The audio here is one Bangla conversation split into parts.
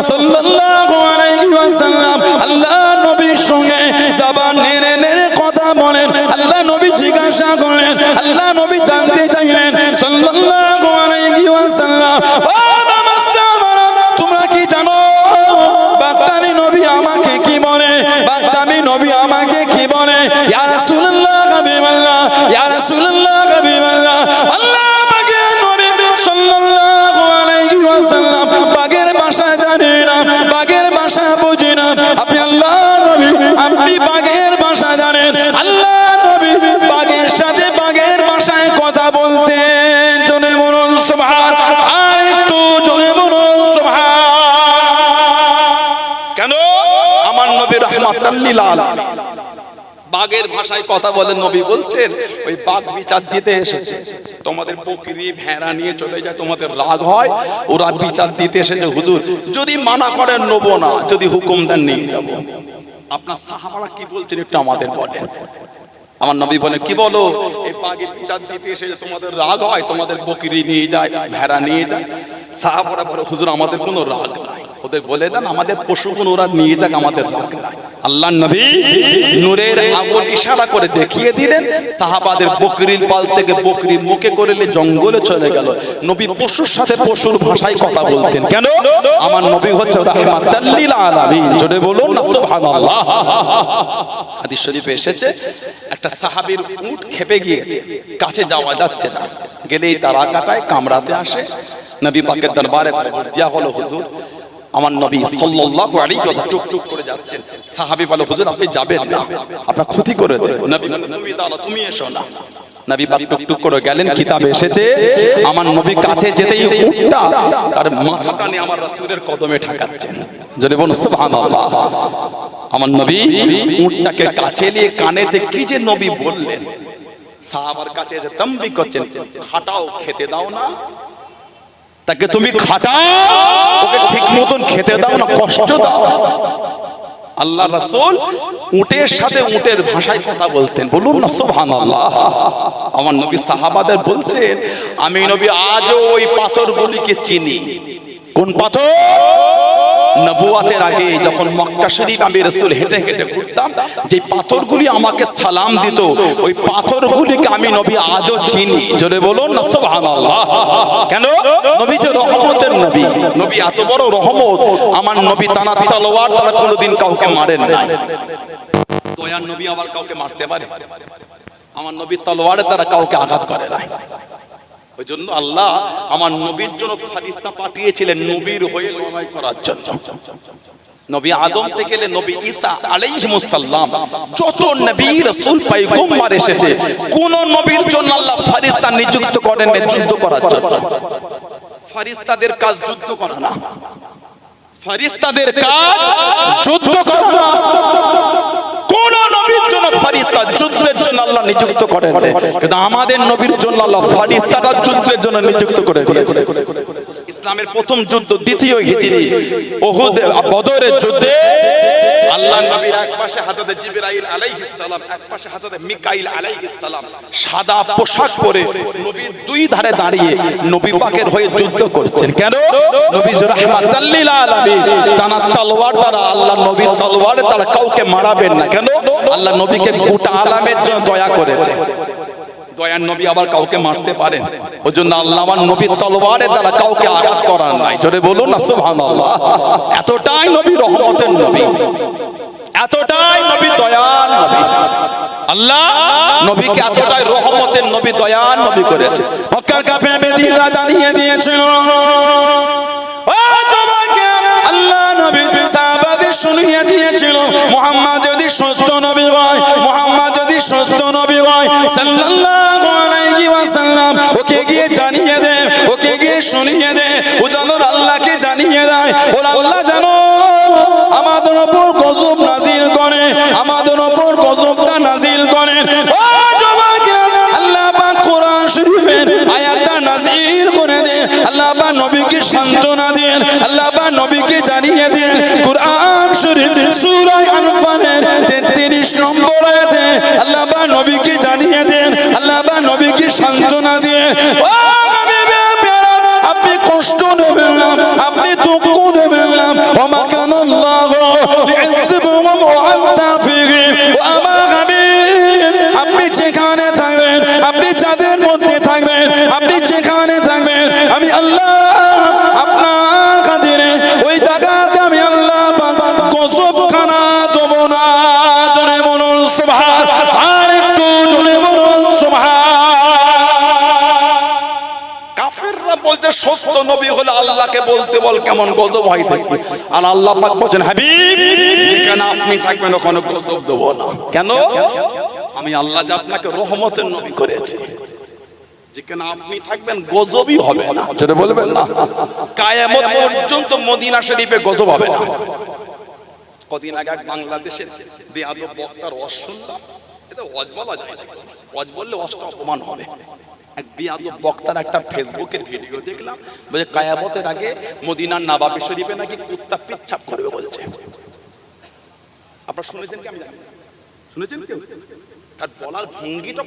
সাল্লাল্লাহু আলামিন বাঘের ভাষায় কথা বলেন নবী বলছেন, ওই বাঘ বিচার দিতে এসেছে। তোমাদের বকরি, ভেড়া নিয়ে চলে যায়, তোমাদের রাগ হয়, ওরা বিচার দিতে এসেছে, হুজুর, যদি মানা করেন নেব না, যদি হুকুম দেন নিয়ে যাব। আপনার সাহাবারা কি বলছেন একটু আমাদের বলেন। আমার নবী বলেন, কি বলো? এই বাঘের বিচার দিতে এসে তোমাদের রাগ হয়, তোমাদের বকরি নিয়ে যায়, ভেড়া নিয়ে যায়। সাহাবারা বলে, হুজুর, আমাদের কোনো রাগ নাই। ওদের বলে দেন, আমাদের পশুগুলো ওরা নিয়ে যাক, আমাদের রাগ নাই। আল্লাহ নবী নূরের আগুন ইশারা করে দেখিয়ে দিলেন, সাহাবাদের বকরির পাল থেকে বকরি মুখে করেলে জঙ্গলে চলে গেল। নবী পশুর সাথে পশুর ভাষায় কথা বলতেন। কেন? আমার নবী হচ্ছে রাহমাতাল লিল আলামিন। জোরে বলুন না, সুবহানাল্লাহ। হাদিস শরীফে এসেছে, একটা সাহাবীর উট খেপে গিয়েছে, কাছে যাওয়া যাচ্ছে না। গেলেই তারা কাটায় কামড়াতে আসে। নবী পাকের দরবারে খবর হলো হুজুর, আমার নবী সাল্লাল্লাহু আলাইহি ওয়াসাল্লাম টুক টুক করে যাচ্ছেন। সাহাবী বলে, হুজুর, আপনি যাবেন না। আপনার ক্ষতি করে দেব। নবী তুমি দাঁড়াও, তুমি এসো না। নবী পাক টুক টুক করে গেলেন, কিতাবে এসেছে, আমার নবী কাছে যেতেই উটটা, তার মাথাটা নিয়ে আমার রাসূলের কদমে ঠাকাচ্ছেন। যদি বলুন, সুবহানাল্লাহ। আমার নবী উটটাকে কাছে নিয়ে কানেতে কি যে নবী বললেন। সাহাবার কাছে এসে তম্বি করছেন, খাটাও, খেতে দাও না। তাকে তুমি খাটাও ওকে ঠিক মতন খেতে দাও না কষ্ট দাও। আল্লাহ রাসূল উটের সাথে উটের ভাষায় কথা বলতেন। বলুন না সুবহানাল্লাহ। আমার নবী সাহাবাদের বলছেন আমি নবী আজও ওই পাথরগুলিকে চিনি। কোন পাথর? নবুয়াতের আগে যখন মক্কা শরীফ আমি রসুল হেঁটে হেঁটে ঘুরতাম যে পাথরগুলি আমাকে সালাম দিত, ওই পাথরগুলিকে আমি নবী আজও চিনি। জোরে বলুন না, সুবহানাল্লাহ। কেন? নবী যে রহমতের নবী। নবী এত বড় রহমত, আমার নবী তানা তলোয়ার তারা কোনোদিন কাউকে মারেন নাই। দয়ার নবী আবার কাউকে মারতে পারে? আমার নবী তলোয়ারের তারা কাউকে আঘাত করে নাই। ওই জন্য আল্লাহ আমার নবীর জন্য ফারিস্তা পাঠিয়েছিলেন নবীর হয়ে লড়াই করার জন্য। নবী আদম থেকে এলে নবী ঈসা আলাইহিমুস সালাম, যত নবী রাসূল পয়গম্বর এসেছে, কোন নবীর জন্য আল্লাহ ফারিস্তা নিযুক্ত করেন যুদ্ধ করার জন্য। ফারিস্তাদের কাজ যুদ্ধ করা না। ফারিস্তাদের কাজ যুদ্ধ করা না। জন্য ফারিস্তা যুদ্ধের জন্য আল্লাহ নিযুক্ত করেন। কিন্তু আমাদের নবীর জন্য আল্লাহ ফারিস্তাটা যুদ্ধের জন্য নিযুক্ত করে দিয়েছে। ইসলামের প্রথম যুদ্ধ, দ্বিতীয় হিজরি ওহুদ বদরের যুদ্ধে আল্লাহ নবীর এক পাশে হযরত জিবরাইল আলাইহিস সালাম, এক পাশে হযরত মিকাইল আলাইহিস সালাম, সাদা পোশাক পরে নবীর দুই ধারে দাঁড়িয়ে নবী পাকের হয়ে যুদ্ধ করছেন। কেন? নবী রাহমাতাল লিল আলামিন তানা তলোয়ার দ্বারা আল্লাহ নবীর তলোয়ারে তারা কাউকে মারাবেন না। কেন? আল্লাহ নবীকে গোটা আলামের জন্য দয়া করেছে দয়ার নবী আবার কাউকে মারতে পারেন। ওই জন্য আল্লাহ আমার নবীর তলোয়ারের দ্বারা কাউকে আঘাত করার নাই। জোরে বলুন না সুবহানাল্লাহ। এতটাই নবী রহমতের নবী। এতটাই নবী দয়ার নবী। আল্লাহ নবীকে এতটাই রহমতের নবী দয়ার নবী করেছে। মক্কার কাফের বেদিনরা জানিয়ে দিয়েছিল ও যুবকেরা, আল্লাহ নবী সাহাবাদের শুনিয়ে দিয়েছিল মুহাম্মদ যদি সত্য নবী হয় মুহাম্মদ যদি নবী হয় সাল্লাল্লাহু আলাইহি ওয়াসাল্লাম ওকে গিয়ে জানিয়ে দে, ওকে গিয়ে শুনিয়ে দে, ও যেন আল্লাহকে জানিয়ে দেয়। ওরা আল্লাহ জানো আমাদের উপর গজব নাজিল করে, আমাদের উপর গজবটা নাজিল করে। ও আল্লাহ পাক কোরআন শরীফের আয়াতটা নাজিল করে দেন আল্লাহ পাক নবীকে সান্ত্বনা দেন, আল্লাহ পাক নবীকে জানিয়ে দেন, কোরআন শরীফ সূরায় আনফালের 33 নম্বর আয়াতে আল্লাহ পাক নবীকে জানিয়ে দেন আল্লাহ পাক নবীকে সান্তনা দিয়ে আপনি যেখানে থাকবেন, আপনি যাদের মধ্যে থাকবেন, আপনি যেখানে থাকবেন, আমি আল্লাহ বলতে সত্য নবী হলে আল্লাহকে বলতে বল কেমন গজব হয় দেখি। আর আল্লাহ পাক বলছেন হাবিব যেখানে আপনি থাকবেন ওখানে গজব দেবো না। কেন? আমি আল্লাহ যে আপনাকে রহমতের নবী করেছি। যেখানে আপনি থাকবেন গজবই হবে না। যেটা বলবেন না। কায়ামত পর্যন্ত মদিনা শরীফে গজব হবে না। কদিন আগে বাংলাদেশের বেয়াদব বক্তার শুনলাম। এটা অজ বলা যায় না। অজ বললে অষ্ট অপমান হবে। কায়ামতের আগে মদিনার বলার ভঙ্গিটা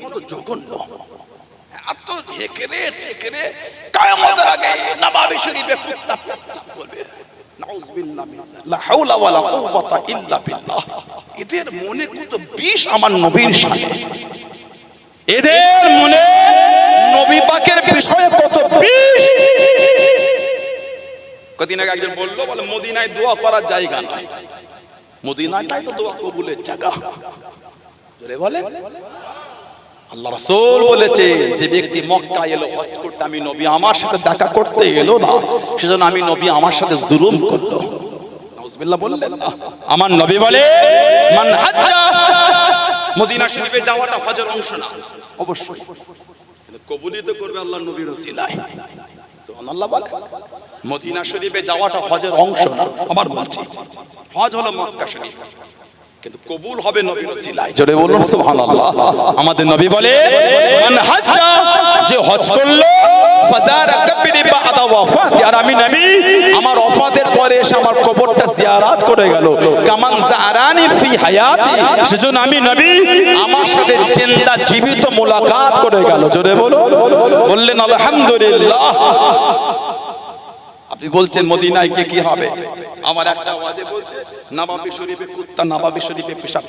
কায়ামতের আগে এদের মনে কত বিষ আমার নবীর সাথে এদের মনে নবী পাকের বিষয়ে কত কদিন আগে একজন বলল, বলে, মদিনায় দোয়া করার জায়গা নয় মদিনাটাই তো দোয়া কবুলের জায়গা। বলে আল্লাহ রাসূল বলেছে, যে ব্যক্তি মক্কা এলো হজ করতে আমি নবী আমার সাথে দেখা করতে এলো না, সেজন্য আমি নবী আমার সাথে জুলুম করল। নাউজুবিল্লাহ বললেন না। আমার নবী বলে, মান হাজ্জা। মদিনা শরীফে যাওয়াটা হজের অংশ না। অবশ্যই। কিন্তু কবুলই তো করবে আল্লাহ নবীর ওসিলায়। বলে মদিনা শরীফে যাওয়াটা হজের অংশ আমার বলছি হজ হলো মক্কা শরীফ। কিন্তু কবুল হবে নবীর ওসিলায়। জোরে বলুন সুবহানাল্লাহ। আমাদের নবী বলে মান হাজ্জা যে হজ করল ফাজারা কাবরি বাদা ওয়াফাতি। আর আমি নবী আমার ওফাতের পরে এসে আমার কবরটা জিয়ারাত করে গেল। কামান জারানি ফি হায়াতি। সেজন্য আমি নবী আমার সাথে জিন্দা জীবিত মোলাকাত করে গেল। জোরে বলো বললেন আলহামদুলিল্লাহ। আপনি বলছেন মদিনায় গিয়ে কি হবে? আমার একটা আওয়াজে বলছে নবাবি শরীফে কুত্তা, নবাবি শরীফে পেশাব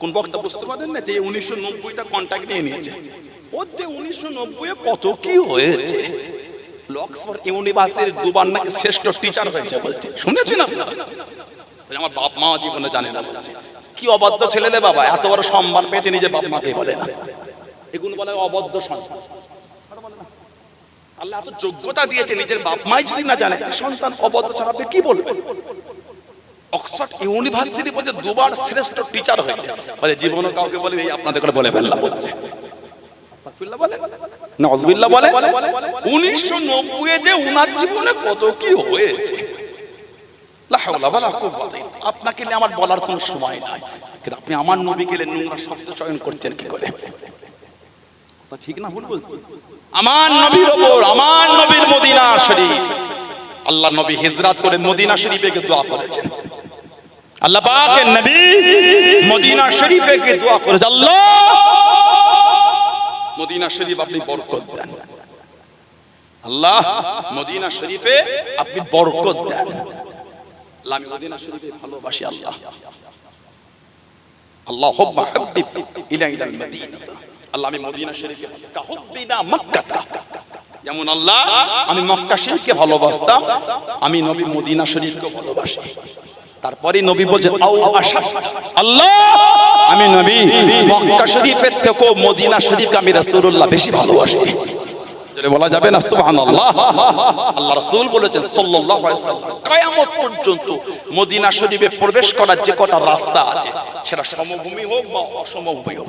কোন বক্তা বুঝতে পারেন না যে 1990টা কন্টাক্ট নিয়ে নিয়েছে? ওর যে 1990 এ কত কি হয়েছে? লক্সফোর্ড ইউনিভার্সিটির দুবার নাকি শ্রেষ্ঠ টিচার হয়েছে বলছে। শুনেছেন আপনারা আমার বাপ মা জীবনে জানে না বলছে। কি অবাধ্য ছেলে বাবা, এত বড় সম্মান পেয়েছে নিজে বাপ মাকে বলে না। এগুলো বলে অবদ্ধ সন্তান আল্লাহ এত যোগ্যতা দিয়েছে নিজের বাপ মাই যদি না জানে সন্তান কি বলবেন? অক্সফোর্ড ইউনিভার্সিটি দুবার শ্রেষ্ঠ টিচার হয়েছে। বলে কাউকে বলে এই আপনাদের করে বলে ফেললাম। বলছে নজবিল্লা বলে উনিশশো নব্বই যে উনার জীবনে কত কি হয়েছে। আপনাকে আমার বলার কোনো সময় নাই। কিন্তু আপনি আমার নবী গেলে নোংরা শব্দ চয়ন করছেন কি করে? ঠিক না ভুল বলছি? আমার নবীর ওপর, আমার নবীর মদিনা শরীফ। আল্লাহ নবী হিজরাত করে মদিনা শরীফে দোয়া করেছেন। আল্লাহ পাকের নবী মদিনা শরীফে গিয়ে দোয়া করেছেন। আল্লাহ, মদিনা শরীফ আপনি বরকত দেন। আল্লাহ, মদিনা শরীফে আপনি বরকত দেন। আল্লাহ, আমি মদিনা শরীফে ভালোবাসি আল্লাহ। আল্লাহ হুব্বা হাবিব ইলাইনাল মদিনা। আল্লাহ, আমি মদিনা শরীফে কাহুব্বিনা মক্কাতা যেমন আল্লাহ, আমি মক্কা শরীফকে ভালোবাসতাম, আমি নবী মদিনা শরীফকে ভালোবাসি। তারপরে নবী বলছেন আও আশা, আল্লাহ, আমি নবী মক্কা শরীফের থেকেও মদিনা শরীফকে আমি রাসূলুল্লাহ বেশি ভালোবাসি। বলা যাবে না, সুবহানাল্লাহ? আল্লাহ রাসূল বলেছেন, সাল্লাল্লাহু পর্যন্ত মদিনা শরীফে প্রবেশ করার যে কটা রাস্তা আছে, সেটা সমভূমি হোক বা অসমভূমি হোক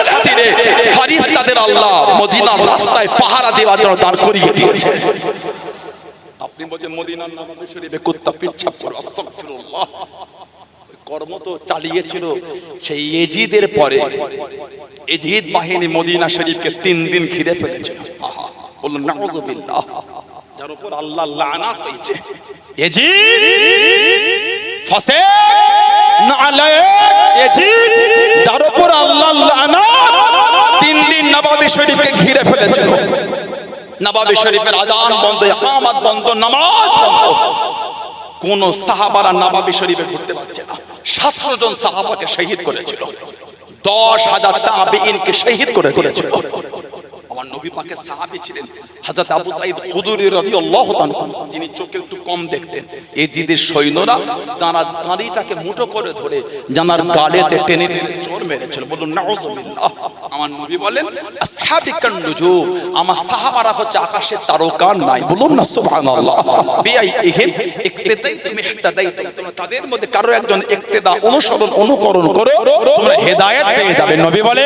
সাইডে ফারিস্তাদের আল্লাহ মদিনার রাস্তায় পাহারা দেওয়ার জন্য দাঁড় করিয়ে দিয়েছে। আপনি বলছেন মদিনার শরীফে কুত্তা পিচ্ছাপ করে আস্তাগফিরুল্লাহ। কর্ম তো চালিয়েছিল। সেই এজিদের পরে এজিদ বাহিনী মদিনা শরীফকে তিন দিন ঘিরে ফেলেছিল। নাউজুবিল্লাহ। যার উপর আল্লাহ লানাত হয়েছে। এজিদ ফাসে এজিদ যার উপর আল্লাহ তিন দিন নবাবী শরীফকে ঘিরে ফেলেছিল নবাবি শরীফের আজান বন্ধ, একামত বন্ধ, নামাজ বন্ধ। কোন সাহাবারা নবাবি শরীফে ঘুরতে পারছে না। সাতশো জন সাহাবাকে শহীদ করেছিল। দশ হাজার তাবিইনকে শহীদ করে দিয়েছিল। আমার নবী পাকের সাহাবী ছিলেন, হযরত আবু সাঈদ খুদরি রাদিয়াল্লাহু তাআলা যিনি চোখে একটু কম দেখতেন। এই জিদের সৈন্যরা তারা দাঁড়িটাকে মুঠো করে ধরে জানার গালেতে টেনে টেনে চোর মেরেছিল। বলুন আমার নবী বলেন আমার সাহাবারা হচ্ছে আকাশের তারকা নাই। বলুন না তাদের মধ্যে কারও একজন ইক্তেদা অনুসরণ, অনুকরণ করো, তোমরা পেয়ে যাবে। নবী বলে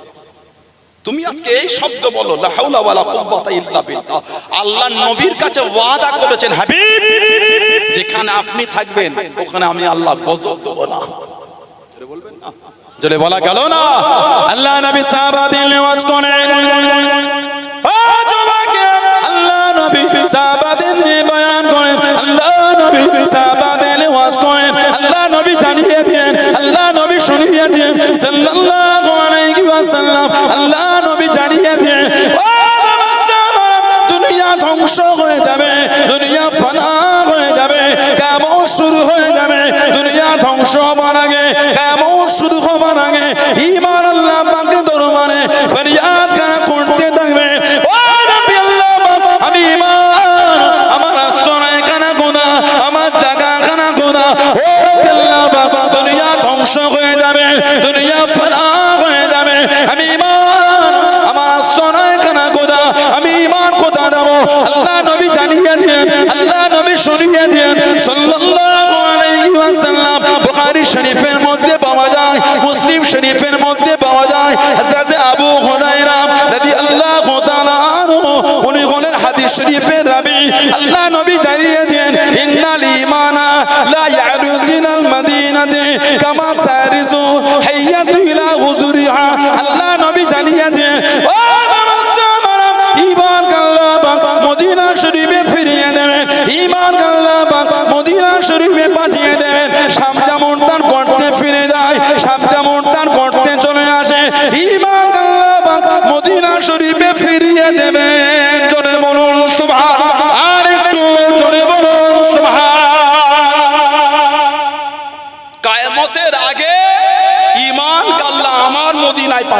তুমি আজকে এই শব্দ বলো আল্লাহ নবীর কাছে ওয়াদা করেছেন, হাবিব, যেখানে আপনি থাকবেন, ওখানে আমি আল্লাহ গজব দেব না। বলবেন না? জলে বলা গেল না? আল্লাহ নবী সাহাবাদের নেওয়াজ করেন। আল্লাহ নবী সাহাবাদের নিয়ে বয়ান করেন। আল্লাহ নবী সাহাবাদের নেওয়াজ করেন। আল্লাহ নবী জানিয়ে দেন, আল্লাহ নবী শুনিয়ে দেন। সাল্লাল্লাহু আলাইহি ওয়াসাল্লাম হয়ে যাবে, দুনিয়া ফানা হয়ে যাবে কেমন শুরু হয়ে যাবে, দুনিয়া ধ্বংস হবার আগে কেমন শুরু হবার আগে ইমান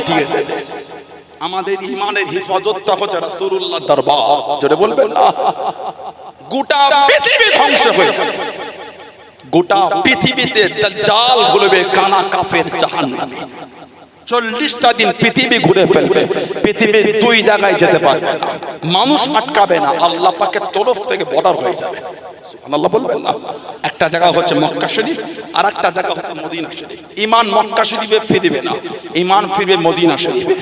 পাঠিয়ে দেবে আমাদের ইমানের হিফাজতটা হচ্ছে রাসূলুল্লাহ দরবার। জোরে বলবেন না? গোটা পৃথিবী ধ্বংস হয়ে গোটা পৃথিবীতে দাজ্জাল ঘুরবে কানা কাফের জাহান্নামী। চল্লিশটা দিন পৃথিবী ঘুরে ফেলবে। পৃথিবীর দুই জায়গায় যেতে পারবে মানুষ আটকাবে না। আল্লাহ পাকের তরফ থেকে বর্ডার হয়ে যাবে। আল্লাহ বলবেন না। একটা জায়গা হচ্ছে মক্কা শরীফ আর একটা জায়গা হচ্ছে মদিনা শরীফ। ইমান মক্কা শরীফে ফিরবে না ইমান ফিরবে মদিনা শরীফে।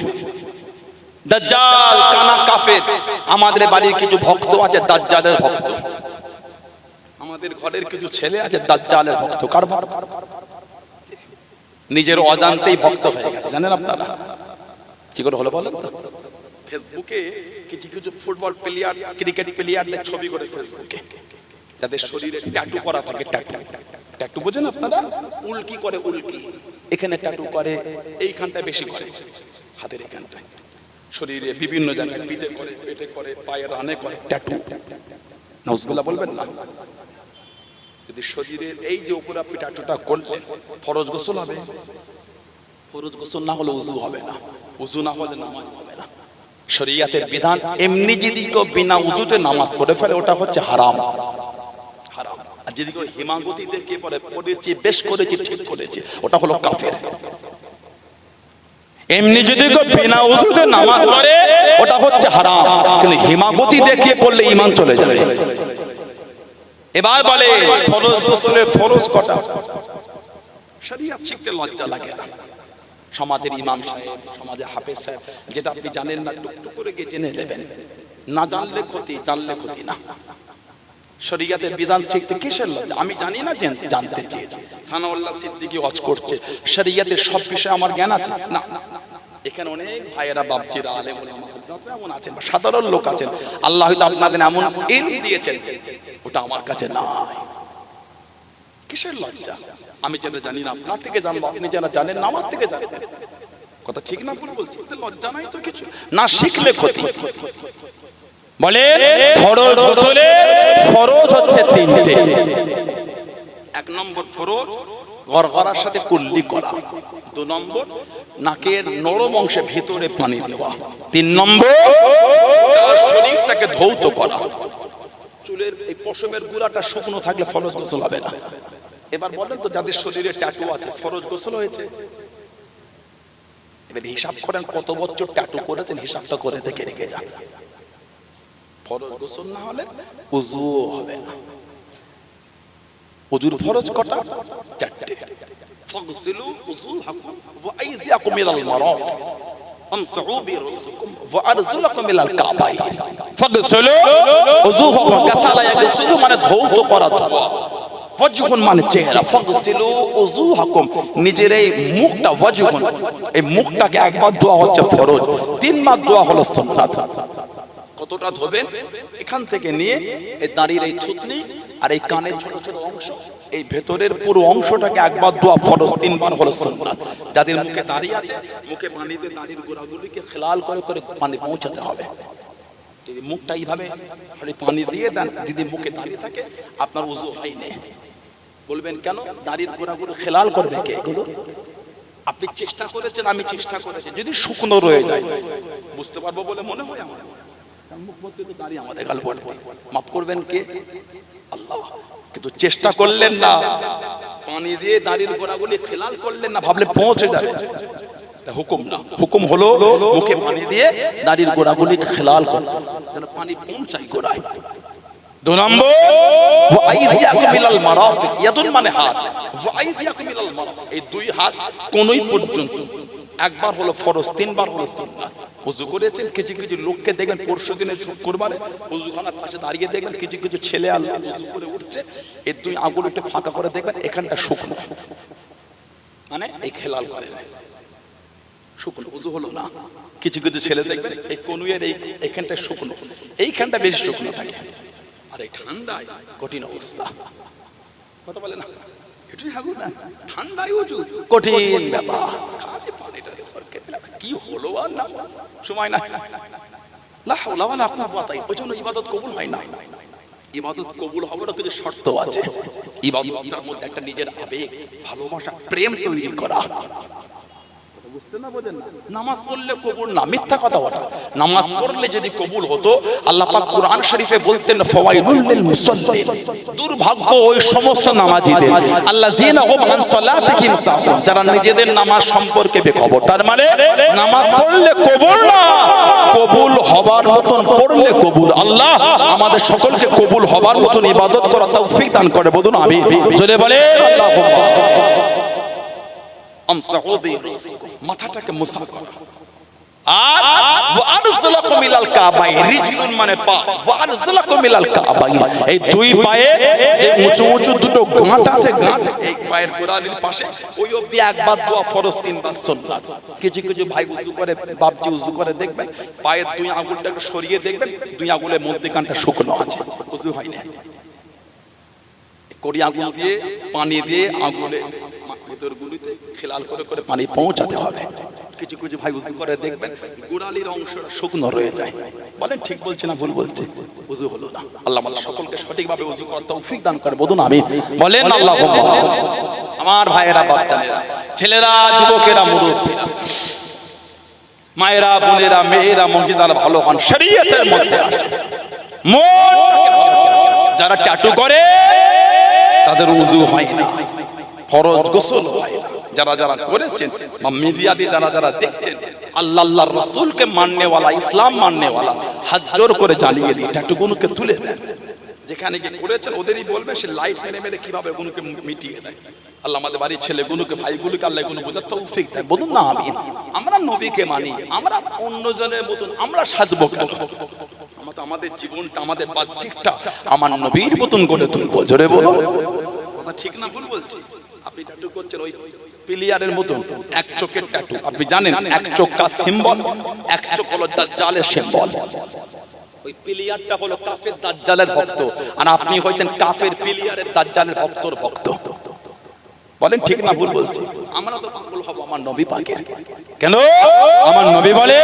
দাজ্জাল, কানা কাফের, আমাদের বাড়ির কিছু ভক্ত আছে, দাজ্জালের ভক্ত। আমাদের ঘরের কিছু ছেলে আছে, দাজ্জালের ভক্ত। কার নিজের অজান্তেই ভক্ত হয়ে গেছে। জানেন আপনারা? কি করে হলো বলেন ফেসবুকে কিছু কিছু ফুটবল প্লেয়ার, ক্রিকেট প্লেয়ারদের ছবি করে ফেসবুকে। যাদের শরীরে ট্যাটু করা থাকে ট্যাটু ট্যাটু বোঝেন আপনারা? উল্কি করে উল্কি। এখানে ট্যাটু করে এইখানটা বেশি করে। হাতের এখানটায় শরীরে বিভিন্ন জায়গায় পিঠে করে, পেটে করে, পায়ে রানে করে। ট্যাটু নজগুলা বলবেন না? যদি শরীরের এই যে উপরে আপনি ট্যাটুটা করলেন, ফরজ গোসল হবে? ফরজ গোসল না হলে উজু হবে না। উজু না হলে নামাজ হবে না। শরিয়াতের বিধান, এমনি যদি কেউ বিনা উজুতে নামাজ পড়ে ফেলে ওটা হচ্ছে হারাম। আর যদি কেউ হিমাগতি দেখে পড়ে পড়েছি, বেশ করেছি, ঠিক করেছি, ওটা হলো কাফের। এমনি যদি কেউ বিনা উজুতে নামাজ পড়ে, ওটা হচ্ছে হারাম। কিন্তু হিমাগতি দেখিয়ে পড়লে ইমান চলে যাবে। এবার বলে, ফরজ গোসলের ফরজ কটা? শরিয়াত শিখতে লজ্জা লাগে না। সমাজের ইমাম সাহেব, সমাজের হাফেজ সাহেব, যেটা আপনি জানেন না, টুকটুক করে গিয়ে জেনে নেবেন। না জানলে ক্ষতি জানলে ক্ষতি না। শরিয়াতের বিধান শিখতে কিসের লজ্জা? আমি জানি না জানতে চেয়েছি। সানাউল্লাহ সিদ্দিকি অজ করছে, শরিয়াতের সব বিষয়ে আমার জ্ঞান আছে। না এখানে অনেক ভাইয়েরা, বাপজিরা আলেম এমন আছেন, সাধারণ লোক আছেন, আল্লাহ হয়তো আপনাদের এমন ইলম দিয়েছেন, ওটা আমার কাছে নাই। কিসের লজ্জা? আমি যেটা জানি না, আপনার থেকে জানব, আপনি যারা জানেন না, আমার থেকে জানেন। কথা ঠিক না ভুল বলছি লজ্জা নাই তো কিছু? না শিখলে ক্ষতি। বলে, ফরজ গোসলে ফরজ হচ্ছে তিনটে। এক নম্বর ফরজ, গড়গড়ার সাথে কুল্লি করা। দু নম্বর, নাকের নরম অংশে ভিতরে পানি দেওয়া। তিন নম্বর, তার শরীরটাকে ধৌত করা। চুলের এই পশমের গুড়াটা শুকনো থাকলে ফরজ গোসল হবে না। এবার বলেন তো, যাদের শরীরে ট্যাটু আছে, ফরজ গোসল হয়েছে? এবার হিসাব করেন কত বছর ট্যাটু করেছেন, হিসাবটা করে দেখে রেখে যান। ফরজ গোসল না হলে উজু হবে না উজুর ফরজ কটা চারটে ফাগসিলু উজুহাকুম ওয়া আইদিয়াকুম ইলাল মারাফিক امسحوا برؤوسكم وارجلكم الى الكعبين فاغسلوا وجوهكم غسل يغسل মানে ধৌত করা ধোয়া ওয়াজহুন মানে চেহারা ফাগসিলু উজুহাকুম নিজের এই মুখটা ওয়াজহুন এই মুখটাকে একবার ধোয়া হচ্ছে ফরজ তিনবার ধোয়া হলো সুন্নাত কতটা ধোবেন? এখান থেকে নিয়ে এই দাঁড়ির এই থুতনি আর এই কানের ছোট ছোট অংশ, এই ভেতরের পুরো অংশটাকে একবার দোয়া ফরজ তিনবার হলো সুন্নাত। যাদের মুখে দাড়ি আছে, মুখে পানিতে দাড়ির গোড়াগুলিকে খেলাল করে করে পানি পৌঁছাতে হবে। যদি মুখটা এইভাবে খালি পানি দিয়ে দেন, যদি মুখে দাঁড়িয়ে থাকে, আপনার উজু হয়নি বলবেন, কেন? দাড়ির গোড়াগুলো খেলাল করবে কে এগুলো? আপনি চেষ্টা করেছেন, আমি চেষ্টা করেছি। যদি শুকনো রয়ে যায়, বুঝতে পারব বলে মনে হয় আমার। দাঁড়িয়ে চেষ্টা করলেন না পানি দিয়ে দাঁড়ির গোড়াগুলি খেলাল করলেন না ভাবলে পৌঁছে যাবে হুকুম না হুকুম হলো মুখে পানি দিয়ে দাঁড়ির গোড়াগুলি খেলাল করলেন যেন পানি পৌঁছাই গোড়ায় দু নম্বর মানে হাত এই দুই হাত কোনই পর্যন্ত একবার হলো ফরজ, তিনবার হলো সুন্নাত উজু করেছেন, কিছু কিছু লোককে দেখবেন পরশু দিনে শুক্রবারে উজুখানার পাশে দাঁড়িয়ে দেখবেন, কিছু কিছু ছেলে আল্লাহ উজু করে উঠছে এই দুই আঙুল একটু ফাঁকা করে দেখবেন, এখানটা শুকনো। মানে এই খেলাল করে শুকনো উজু হলো না। কিছু কিছু ছেলে দেখবেন, এই কনুয়ের এই এখানটা শুকনো, এইখানটা বেশি শুকনো থাকে। আর এই ঠান্ডায়, কঠিন অবস্থা। কথা বলে না? ঠান্ডায় উঁচু কঠিন ব্যাপার। কি হলো আর না সময় না লা হাওলা ওয়ালা কুওয়াতা ওই জন্য ইবাদত কবুল হয় না ইবাদত কবুল হওয়ারও কিছু শর্ত আছে। ইবাদতের মধ্যে একটা নিজের আবেগ, ভালোবাসা, প্রেম তৈরি করা। নামাজ আল্লাহ যারা নিজেদের নামাজ সম্পর্কে বেখবর। তার মানে নামাজ পড়লে কবুল না, কবুল হবার মতন পড়লে কবুল। আল্লাহ আমাদের সকলকে কবুল হবার মতন ইবাদত করা তৌফিক দান করে, বলুন আমি চলে বলে বিরুসিকুম মাথাটাকে মুসা করো। আর ওয়ারজুলাকুম ইলাল কাবাই। রিজলুন মানে পা। ওয়ারজুলাকুম ইলাল কাবাই। এই দুই পায়ে যে উঁচু উঁচু দুটো গাঁট আছে গাঁট এই পায়ের গোড়ালির পাশে ওই অবধি একবার দোয়া ফরজ তিনবার সুন্নাত কিছু কিছু ভাই উজু করে বাপজি উজু করে দেখবেন পায়ের দুই আঙ্গুলটা একটু সরিয়ে দেখবেন দুই আঙ্গুলের মধ্যে কানটা শুকনো আছে। উজু হয় না? কড়ি আগুন দিয়ে পানি দিয়ে আগুনে ভিতর খেলাল করে করে পানি পৌঁছাতে হবে। কিছু কিছু ভাই উজু করে দেখবেন গোড়ালির অংশটা শুকনো রয়ে যায়। বলেন ঠিক বলছে না ভুল বলছে? উজু হলো না। আল্লাহ আল্লাহ সকলকে সঠিকভাবে উজু করার তৌফিক দান করে বলুন আমি বলেন আল্লাহ আমার ভাইয়েরা বাচ্চারা ছেলেরা যুবকেরা মুরব্বীরা মায়েরা বোনেরা মেয়েরা মহিলারা ভালো হন শরীয়তের মধ্যে আসে মন যারা ট্যাটু করে তাদের উজু হয় না। ফরজ গোসল হয় না। যারা যারা করেছেন, বা মিডিয়া দিয়ে যারা যারা দেখছেন, আল্লাহ আল্লাহর রাসূলকে মাননেওয়ালা, ইসলাম মাননেওয়ালা, হাত জোর করে জ্বালিয়ে দিয়ে ট্যাটুগুলোকে তুলে দেন। যেখানে গিয়ে করেছেন, ওদেরই বলবে, সে লাইট মেরে মেরে কীভাবে ওগুলোকে মিটিয়ে দেয়। আল্লাহ আমাদের বাড়ির ছেলেগুলোকে ভাইগুলোকে আল্লাহ এগুলো বোঝার তৌফিক দেয় বলুন না আমি আমরা নবীকে মানি, আমরা অন্যজনের মতন, আমরা সাজবো কেন? আমরা আমাদের জীবনটা, আমাদের বাহ্যিকটা, আমার নবীর মতন গড়ে তুলবো। জোরে বলো কথা ঠিক না ভুল বলছি? আপনি ট্যাটু করছেন, ওই পিলিয়ারের মতন এক চোখের ট্যাটু আপনি জানেন এক চোখ কাজ সিম্বল এক চোখ হলো দাজ্জালের সিম্বল ওই পিলিয়ারটা হলো কাফের দাজ্জালের ভক্ত। আর আপনি হয়েছেন কাফের পিলিয়ারের দাজ্জালের ভক্তর ভক্ত। বলেন ঠিক না ভুল বলছি। আমরা তো পাগল হব আমার নবী পাকের কেন? আমার নবী বলে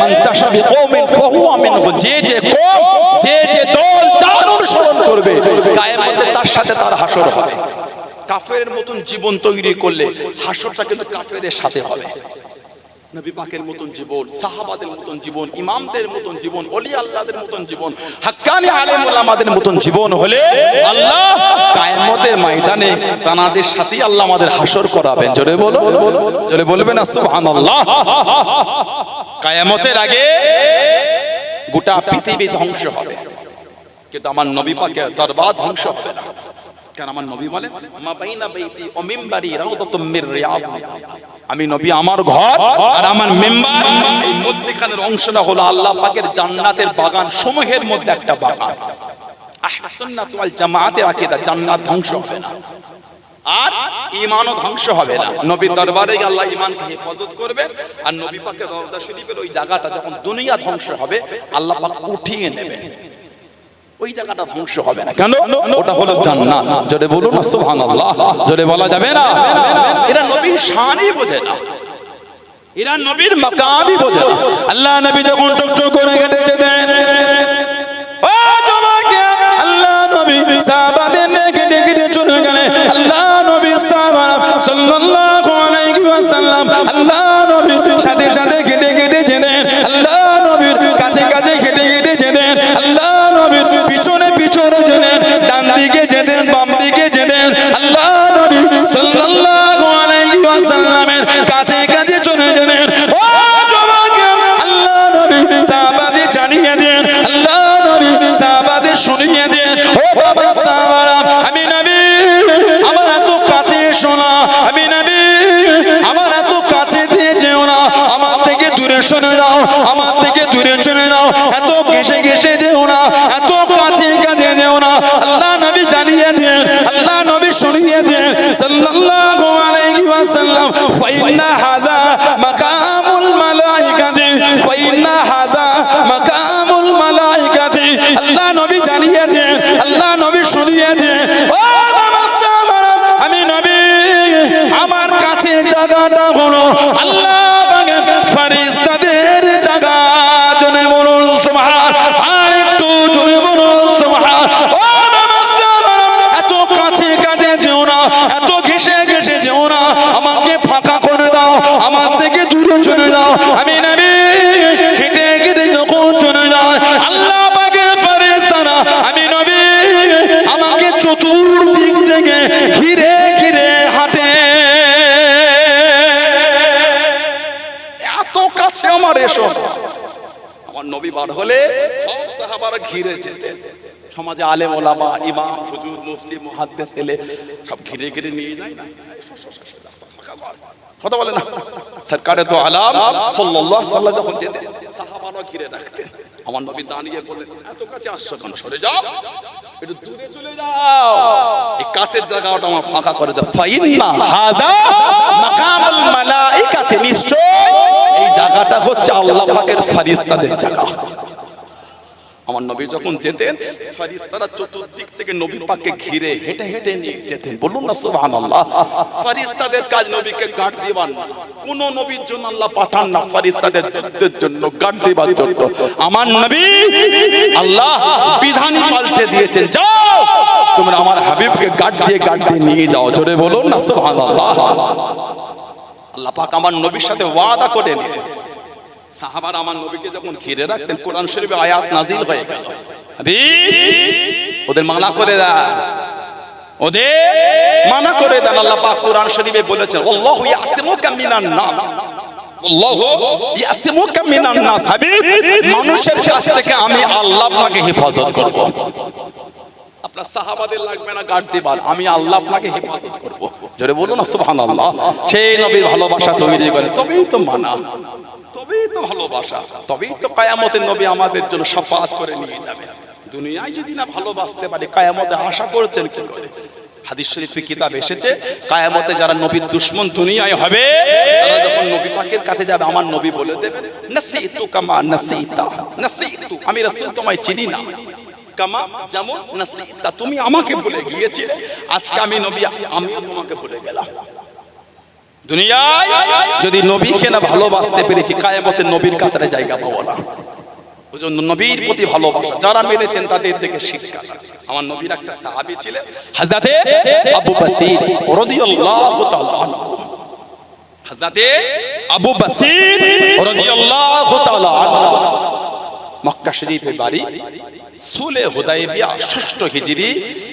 মান তাশাবি কওমিন ফাহুয়া মিনহু যে যে কওম যে যে দল তার অনুসরণ করবে। কিয়ামতে তার সাথে তার হাসর হবে। কাফের মতন জীবন তৈরি করলে হাসরটা কিন্তু কাফেরের সাথে হবে। মতন জীবন অলি আল্লাহদের মতন জীবন আল্লাহ কায়ামতের ময়দানে তানাদের আল্লাহ আমাদের হাসর করাবেন। বলবেন কায়ামতের আগে গোটা পৃথিবী ধ্বংস হবে। কিন্তু আমার নবী পাকের দরবার ধ্বংস হবে না। পাকের জান্নাতের বাগান সমূহের মধ্যে একটা বাগান। জান্নাত ধ্বংস হবে না। আর ধ্বংস হবে না। দরবারে আল্লাহ ইমানকে আর ওই জায়গাটা যখন ধ্বংস হবে, আল্লাহ উঠিয়ে নেবেন ওই জায়গাটা ধ্বংস হবে না। কেন? ওটা হলো জান্নাত। জোরে বলুন সুবহানাল্লাহ। জোরে বলা যাবে না? এরা নবীর শানই বোঝে না। এরা নবীর মাকামই বোঝে না। আল্লাহ নবী যখন টুকটুক করে কেটে যেতেন ও জমাকে আল্লাহ নবী সাহাবাদের কেটে চলে গেলেন। আল্লাহ নবী সাহাবারা সাল্লাল্লাহু আলাইহি ওয়াসাল্লাম আল্লাহ নবীর সাথে সাথে কেটে কেটে যেতেন আল্লাহ কাছে কাছে চলে যেতেন ও আল্লাহ নবী সাহাবাদের জানিয়ে দেন, আল্লাহ নবী সাহাবাদের শুনিয়ে দেন। ও বাবা সাহাবারা, আমি নবী, আমার এত কাছে শোনা আমি নবী, আমার এত কাছে দিয়ে যেও না। আমার থেকে দূরে শুনে নাও আমার থেকে দূরে শুনে নাও এত ঘেসে ঘেসে যেও না, এত কাছে কাছে যেও না। আল্লাহ নবী জানিয়ে দেন, আল্লাহ নবী শুনিয়ে দেন, সাল্লাল্লাহু ওয়াসাল্লাম هذا مقام الملائكة, فإن هذا مقام الملائكة. আল্লাহ নবী জানিয়ে দেন আল্লাহ নবী শুনিয়ে দেন আমার কাছে জায়গাটা হলো চতুর্দিক থেকে ঘিরে ঘিরে হাঁটে। এত কাছে আমার এসো। আমার নবী বার হলে সব ঘিরে যেতেন সমাজে আলেম, ওলামা, ইমাম, হুজুর, মুফতি, মুহাদ্দিস এলে সব ঘিরে ঘিরে নিয়ে যায়। কথা বলে না। সরকারে তো আলাম, সাল্লাল্লাহু সাল্লাম যখন যেতেন সাহাবারা ঘিরে রাখতেন। আমার নবী দাঁড়িয়ে বললেন, এত কাছে আসছো কেন? সরে যাও। একটু দূরে চলে যাও। এই কাছের জায়গাটা আমার ফাঁকা করে দাও। ফাইন্না হাজা মাকামুল মালাইকাতে, নিশ্চয়। এই জায়গাটা হচ্ছে আল্লাহ পাকের ফেরেশতাদের জায়গা। আমার নবী যখন যেতেন ফারিস্তারা চতুর্দিক থেকে নবী পাককে ঘিরে হেঁটে হেঁটে নিয়ে যেতেন। বলুন না, সুবহানাল্লাহ। ফারিস্তাদের কাজ নবীকে গার্ড দিবার না। কোন নবীর জন্য আল্লাহ পাঠান না ফারিস্তাদের যুদ্ধের জন্য, গার্ড দিবার জন্য। আমার নবী আল্লাহ বিধানই পাল্টে দিয়েছেন, যাও। তোমরা আমার হাবিবকে গার্ড দিয়ে গার্ড দিয়ে নিয়ে যাও। জোরে বলুন না, সুবহানাল্লাহ। আল্লাহ পাক আমার নবীর সাথে ওয়াদা করে নিলেন। সাহাবার আমার নবীকে যখন ঘিরে রাখতেন, কোরআন শরীফে আয়াত নাজিল হয়ে গেল। ওদের মানা করে দেন। ওদের মানা করে দেন, আল্লাহ পাক কোরআন শরীফে বলেছেন, আল্লাহু ইয়াসিমুকা মিনান নাস। মানুষের কাছ থেকে আমি আল্লাহ আপনাকে হেফাজত করব। আপনার সাহাবাদের লাগবে না গার্ড দিবার, আমি আল্লাহ আপনাকে হেফাজত করব। জোরে বলুন না, সুবহানাল্লাহ। সেই নবীর ভালোবাসা তৈরি করে, তবেই তো মানা। তবেই তো ভালোবাসা, তবেই তো কায়ামতের নবী আমাদের জন্য সাফাত করে নিয়ে যাবে। দুনিয়ায় যদি না ভালোবাসতে পারি, কায়ামতে আশা করছেন কি করে? হাদিস শরীফে কিতাব এসেছে, কায়ামতে যারা নবীর দুশ্মন দুনিয়ায় হবে, তারা যখন নবী পাকের কাছে যাবে, আমার নবী বলে দেবেন নাসিতু কামা নাসিতা, নাসিতু, আমি রাসূল তোমায় চিনি না। কামা, যেমন, নাসিতা, তুমি আমাকে ভুলে গিয়েছিলে, আজকে আমি নবী, আমিও তোমাকে ভুলে গেলাম। দুনিয়ায় যদি নবীকে না ভালোবাসতে পেরেছি, কায়ামতের নবীর কাতারে জায়গা পাবো না। জন্য নবীর প্রতি ভালোবাসা, যারা মেরেছেন তাদের থেকে শিক্ষা আমার নবীর একটা ছিলেন আবু বাসির আবু বাসির মক্কা শরীফে বাড়ি সুলে হুদাইবিয়া ষষ্ঠ হিজরি।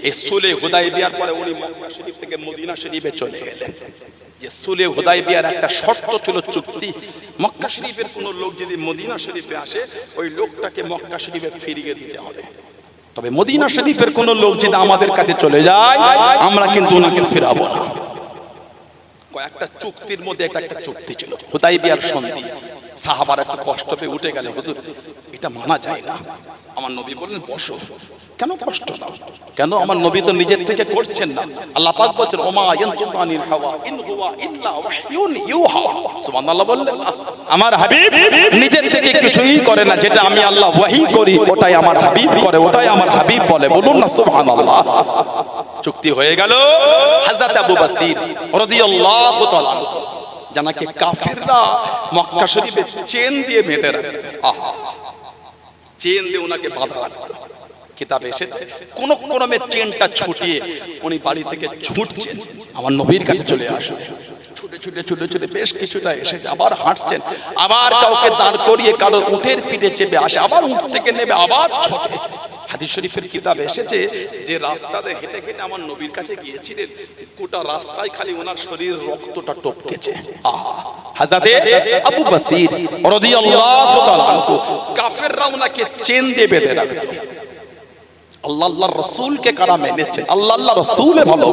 এই সুলে হুদাইবিয়ার পরে উনি মক্কা শরীফ থেকে মদিনা শরীফে চলে গেলেন। যে সুলে একটা শর্ত ছিল চুক্তি। মক্কা শরীফের লোক যদি মদিনা শরীফে আসে, ওই লোকটাকে মক্কা শরীফে ফিরিয়ে দিতে হবে। তবে মদিনা শরীফের কোন লোক যদি আমাদের কাছে চলে যায়, আমরা কিন্তু ওনাকে ফেরাবো না। কয়েকটা চুক্তির মধ্যে একটা একটা চুক্তি ছিল। হুদাইবিয়ার সন্ধি। সাহাবার একটা কষ্ট পেয়ে উঠে গেলে, হুজুর, এটা মানা যায় না। আমার নবী বললেন, বসো। কেন কষ্ট না কেন? আমার নবী তো নিজের থেকে করছেন না। আল্লাহ পাক বলছেন, ওমা ইয়ানতুকু আনিল হাওয়া, ইন হুয়া ইল্লা ওয়াহয়ুন ইউহা। সুবহানাল্লাহ বললেন, আমার হাবিব নিজের থেকে কিছুই করে না। যেটা আমি আল্লাহ ওয়াহি করি, ওটাই আমার হাবিব করে, ওটাই আমার হাবিব বলে। বলুন না, সুবহানাল্লাহ। চুক্তি হয়ে গেল। হযরত আবু বসির রাদিয়াল্লাহু তাআলা। জানাকে কাফিররা মক্কা শরীফে চেন দিয়ে বেঁধে রাখত আহা। চেন দিয়ে ওনাকে বাঁধা রাখত। কিতাবে এসেছে। কোন ক্রমে চেনটা ছুটিয়ে উনি বাড়ি থেকে ছুটছেন। আমার নবীর কাছে চলে আসে খালি ওনার শরীর রক্তটা ওনাকে চেন দিয়ে বেঁধে রাখতো। আল্লাহ আল্লাহ রসুলকে কারা মেনেছে? আল্লাহ আল্লাহ রসুলে ভালো।